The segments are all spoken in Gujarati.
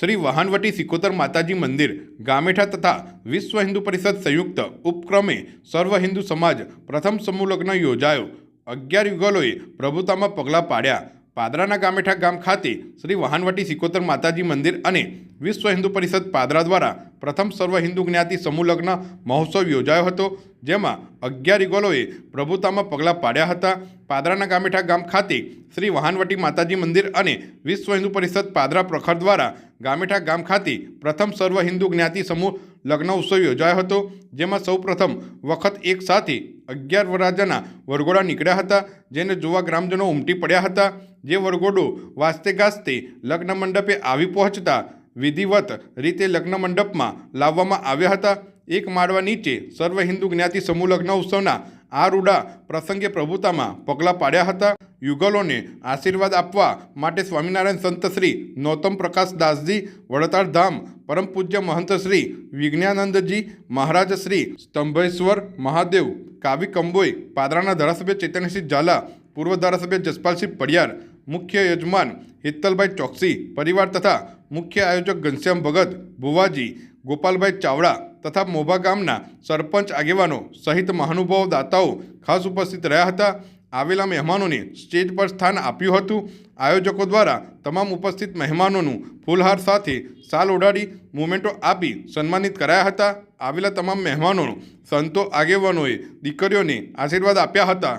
શ્રી વહાણવટી સિકોતર માતાજી મંદિર, ગામેઠા તથા વિશ્વ હિન્દુ પરિષદ સંયુક્ત ઉપક્રમે સર્વ હિન્દુ સમાજ પ્રથમ સમૂહ લગ્ન યોજાયો. અગિયાર યુગલોએ પ્રભુતામાં પગલાં પાડ્યા. પાદરાના ગામેઠા ગામ ખાતે શ્રી વાહનવટી સિકોતર માતાજી મંદિર અને વિશ્વ હિન્દુ પરિષદ પાદરા દ્વારા પ્રથમ સર્વ હિન્દુ જ્ઞાતિ સમૂહ લગ્ન મહોત્સવ યોજાયો હતો, જેમાં અગિયાર યુગલોએ પ્રભુતામાં પગલાં પાડ્યા હતા. પાદરાના ગામેઠા ગામ ખાતે શ્રી વાહનવટી માતાજી મંદિર અને વિશ્વ હિન્દુ પરિષદ પાદરા પ્રખર દ્વારા ગામેઠા ગામ ખાતે પ્રથમ સર્વ હિન્દુ જ્ઞાતિ સમૂહ લગ્ન ઉત્સવ યોજાયો હતો, જેમાં સૌ પ્રથમ વખત એક સાથે અગિયાર વરરાજાના વરઘોડા નીકળ્યા હતા, જેને જોવા ગ્રામજનો ઉમટી પડ્યા હતા. જે વરઘોડો વાસ્તે ગાજતે લગ્ન મંડપે આવી પહોંચતા વિધિવત રીતે લગ્ન મંડપમાં લાવવામાં આવ્યા હતા. એક માળવા નીચે સર્વ હિન્દુ જ્ઞાતિ સમૂહ લગ્ન ઉત્સવના આ રૂડા પ્રસંગે પ્રભુતામાં પગલાં પાડ્યા હતા. યુગલોને આશીર્વાદ આપવા માટે સ્વામિનારાયણ સંત શ્રી નૌતમ પ્રકાશ દાસજી, વડતાળ ધામ, પરમ પૂજ્ય મહંત શ્રી વિજ્ઞાનંદજી, મહારાજ શ્રી સ્તંભેશ્વર મહાદેવ, કાવી કંબોઈ, પાદરાના ધારાસભ્ય ચેતનસિંહ ઝાલા, પૂર્વ ધારાસભ્ય જસપાલસિંહ પડિયાર, મુખ્ય યજમાન હિત્તલભાઈ ચોકસી, પરિવાર તથા મુખ્ય આયોજક ઘનશ્યામ ભગત, ભુવાજી, ગોપાલભાઈ ચાવડા તથા મોભા ગામના સરપંચ આગેવાનો સહિત મહાનુભાવ દાતાઓ ખાસ ઉપસ્થિત રહ્યા હતા. આવેલા મહેમાનોને સ્ટેજ પર સ્થાન આપ્યું હતું. આયોજકો દ્વારા તમામ ઉપસ્થિત મહેમાનોનું ફૂલહાર સાથે સાલ ઓઢાડી મુમેન્ટો આપી સન્માનિત કરાયા હતા. આવેલા તમામ મહેમાનોનો સંતો, આગેવાનોએ દીકરીઓને આશીર્વાદ આપ્યા હતા.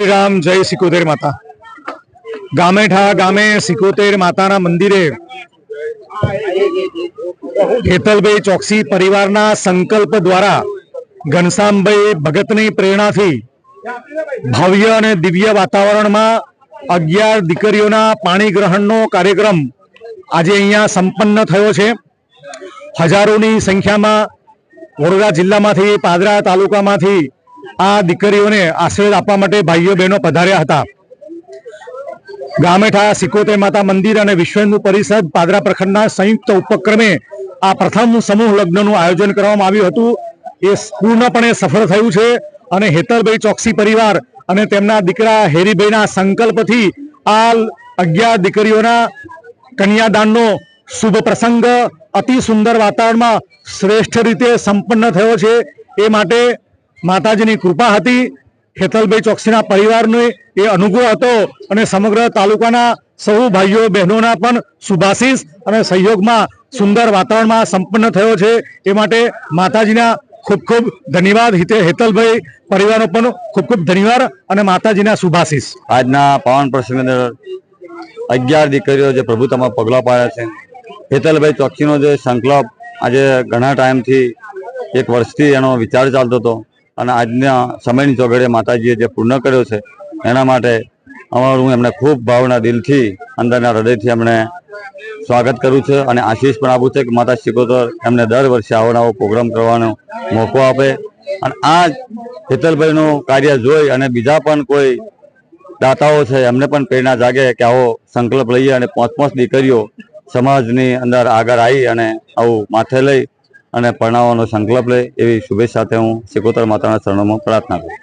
રામ, જય સિકોતેર માતા. ગામેઠા ગામે સિકોતેર માતાના મંદિરે હેતલભાઈ ચોકસી પરિવારના સંકલ્પ દ્વારા ઘનશ્યામભાઈ ભગતની પ્રેરણાથી ભવ્ય અને દિવ્ય વાતાવરણમાં અગિયાર દીકરીઓના પાણી ગ્રહણનો કાર્યક્રમ આજે અહીંયા સંપન્ન થયો છે. હજારોની સંખ્યામાં વડોદરા જિલ્લામાંથી, પાદરા તાલુકામાંથી આ દીકરીઓને આશીર્વાદ આપવા માટે ભાઈઓ બહેનો પધાર્યા હતા. ગામેઠા સિકોતેર માતા મંદિર અને વિશ્વ પરિષદ પાદરા પ્રખંડના સંયુક્ત ઉપક્રમે આ પ્રથમ સમૂહ લગ્નનું આયોજન કરવામાં આવ્યું હતું. એ પૂર્ણપણે સફળ થયું છે. અને હેતલભાઈ ચોકસી પરિવાર અને તેમના દીકરા હેરીભાઈના સંકલ્પથી આ અગિયાર દીકરીઓના કન્યાદાનનો શુભ પ્રસંગ અતિ સુંદર વાતાવરણમાં શ્રેષ્ઠ રીતે સંપન્ન થયો છે. એ માટે માતાજીની કૃપા હતી. હેતલભાઈ ચોકસીના પરિવારનો એ અનુગ્રહ હતો અને સમગ્ર તાલુકાના સૌ ભાઈઓ બહેનોના પણ શુભાશીષ અને સહયોગમાં સુંદર વાતાવરણમાં સંપન્ન થયો છે. એ માટે માતાજીના ખૂબ ખૂબ ધન્યવાદ હિતે હેતલભાઈ પરિવારનો પણ ખૂબ ખૂબ ધન્યવાદ અને માતાજીના શુભાશીષ. આજના પાવન પ્રસંગ અંદર અગિયાર દીકરીઓ જે પ્રભુતામાં પગલાં પાડ્યા છે. હેતલભાઈ ચોકસીનો જે સંકલ્પ આજે ઘણા ટાઈમથી એક વર્ષથી એનો વિચાર ચાલતો હતો અને આજના સમયની ચોઘડે માતાજીએ જે પૂર્ણ કર્યો છે, એના માટે અમારું એમને ખૂબ ભાવના દિલથી અંદરના હૃદયથી એમણે સ્વાગત કરું છું અને આશીષ પણ આપું છે કે માતા શિકોતર એમને દર વર્ષે આવો નવો પ્રોગ્રામ કરવાનો મોકો આપે. અને આ હેતલભાઈનું કાર્ય જોઈ અને બીજા પણ કોઈ દાતાઓ છે, એમને પણ પ્રેરણા જાગે કે આવો સંકલ્પ લઈએ અને પાંચ પાંચ દીકરીઓ સમાજની અંદર આગળ આવી અને આવું માથે લઈ અને પરણાવવાનો સંકલ્પ લે એવી શુભેચ્છા સાથે હું શિકોતર માતાના ચરણોમાં પ્રાર્થના કરું